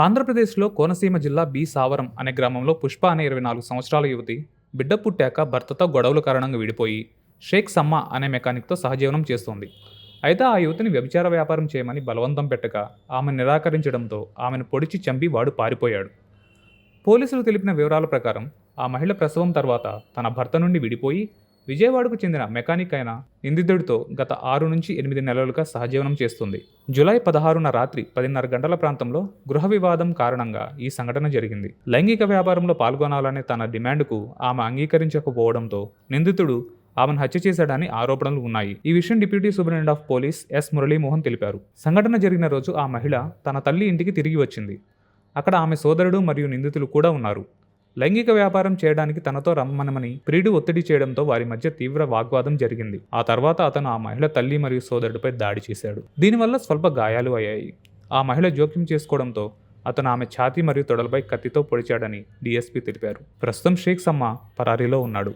ఆంధ్రప్రదేశ్లో కోనసీమ జిల్లా బి సావరం అనే గ్రామంలో పుష్ప అనే ఇరవై నాలుగు సంవత్సరాల యువతి బిడ్డ పుట్టాక భర్తతో గొడవల కారణంగా విడిపోయి షేక్ సమ్మ అనే మెకానిక్తో సహజీవనం చేస్తోంది. అయితే ఆ యువతిని వ్యభిచార వ్యాపారం చేయమని బలవంతం పెట్టక ఆమె నిరాకరించడంతో ఆమెను పొడిచి చంపి వాడు పారిపోయాడు. పోలీసులు తెలిపిన వివరాల ప్రకారం ఆ మహిళ ప్రసవం తర్వాత తన భర్త నుండి విడిపోయి విజయవాడకు చెందిన మెకానిక్ అయిన నిందితుడితో గత ఆరు నుంచి ఎనిమిది నెలలుగా సహజీవనం చేస్తుంది. జూలై పదహారున రాత్రి పదిన్నర గంటల ప్రాంతంలో గృహ వివాదం కారణంగా ఈ సంఘటన జరిగింది. లైంగిక వ్యాపారంలో పాల్గొనాలనే తన డిమాండ్కు ఆమె అంగీకరించకపోవడంతో నిందితుడు ఆమెను హత్య చేశాడని ఆరోపణలు ఉన్నాయి. ఈ విషయం deputy superintendent of police S Muralimohan తెలిపారు. సంఘటన జరిగిన రోజు ఆ మహిళ తన తల్లి ఇంటికి తిరిగి వచ్చింది. అక్కడ ఆమె సోదరుడు మరియు నిందితులు కూడా ఉన్నారు. లైంగిక వ్యాపారం చేయడానికి తనతో రమ్మనమని ప్రియుడు ఒత్తిడి చేయడంతో వారి మధ్య తీవ్ర వాగ్వాదం జరిగింది. ఆ తర్వాత అతను ఆ మహిళ తల్లి మరియు సోదరుడిపై దాడి చేశాడు. దీనివల్ల స్వల్ప గాయాలు అయ్యాయి. ఆ మహిళ జోక్యం చేసుకోవడంతో అతను ఆమె ఛాతీ మరియు తొడలపై కత్తితో పొడిచాడని డీఎస్పీ తెలిపారు. ప్రస్తుతం షేక్ సమ్మ పరారీలో ఉన్నాడు.